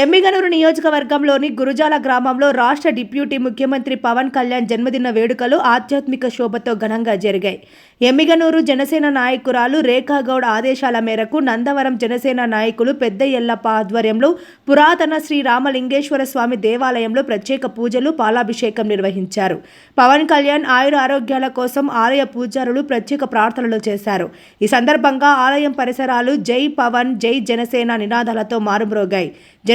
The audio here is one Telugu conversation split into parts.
ఎమ్మిగనూరు నియోజకవర్గంలోని గురుజాల గ్రామంలో రాష్ట్ర డిప్యూటీ ముఖ్యమంత్రి పవన్ కళ్యాణ్ జన్మదిన వేడుకలు ఆధ్యాత్మిక శోభతో ఘనంగా జరిగాయి. ఎమ్మిగనూరు జనసేన నాయకురాలు రేఖాగౌడ్ ఆదేశాల మేరకు నందవరం జనసేన నాయకులు పెద్ద ఎల్లప్ప ఆధ్వర్యంలో పురాతన శ్రీ రామలింగేశ్వర స్వామి దేవాలయంలో ప్రత్యేక పూజలు పాలాభిషేకం నిర్వహించారు. పవన్ కళ్యాణ్ ఆయుర ఆరోగ్యాల కోసం ఆలయ పూజారులు ప్రత్యేక ప్రార్థనలు చేశారు. ఈ సందర్భంగా ఆలయం పరిసరాలు జై పవన్ జై జనసేన నినాదాలతో మారుమ్రోగాయి.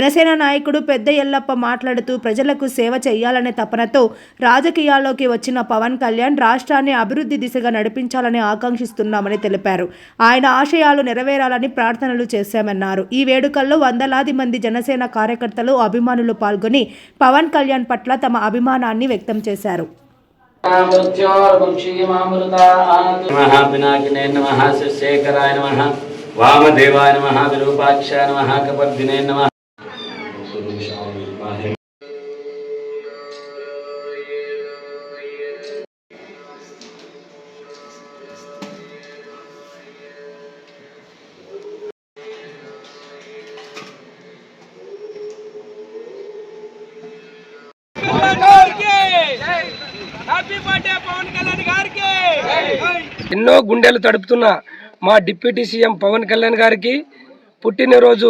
జనసేన నాయకుడు పెద్ద ఎల్లప్ప మాట్లాడుతూ ప్రజలకు సేవ చేయాలనే తపనతో రాజకీయాల్లోకి వచ్చిన పవన్ కళ్యాణ్ రాష్ట్రాన్ని అభివృద్ధి దిశగా నడిపించాలని ఆకాంక్షిస్తున్నామని తెలిపారు. ఆయన ఆశయాలు నెరవేరాలని ప్రార్థనలు చేశామన్నారు. ఈ వేడుకల్లో వందలాది మంది జనసేన కార్యకర్తలు అభిమానులు పాల్గొని పవన్ కళ్యాణ్ పట్ల తమ అభిమానాన్ని వ్యక్తం చేశారు. వామదేవాయ నమ విరూపాక్షాయ నమ కపర్దినే నమ ఎన్నో గుండెలు తడుపుతున్న మా డిప్యూటీ సీఎం పవన్ కళ్యాణ్ గారికి పుట్టినరోజు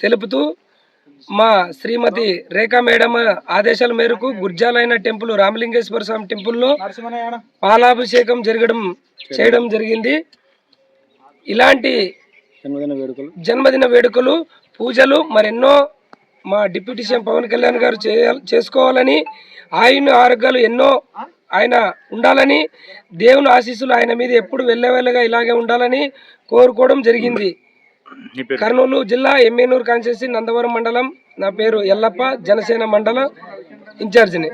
తెలుపుతూ మా శ్రీమతి రేఖా మేడం ఆదేశాల మేరకు గుర్జాలైన టెంపుల్ రామలింగేశ్వర స్వామి టెంపుల్లో పాలాభిషేకం జరగడం చేయడం జరిగింది. ఇలాంటి జన్మదిన వేడుకలు పూజలు మరెన్నో మా డిప్యూటీ సీఎం పవన్ కళ్యాణ్ గారు చేసుకోవాలని ఆయన ఆరోగ్యాలు ఎన్నో ఆయన ఉండాలని దేవుని ఆశీస్సులు ఆయన మీద ఎప్పుడు వెళ్ళవేళ్ళగా ఇలాగే ఉండాలని కోరుకోవడం జరిగింది. కర్నూలు జిల్లా ఎమ్మెనూరు కాన్స్టిట్యూన్సీ నందవరం మండలం. నా పేరు ఎల్లప్ప జనసేన మండల ఇన్ఛార్జిని.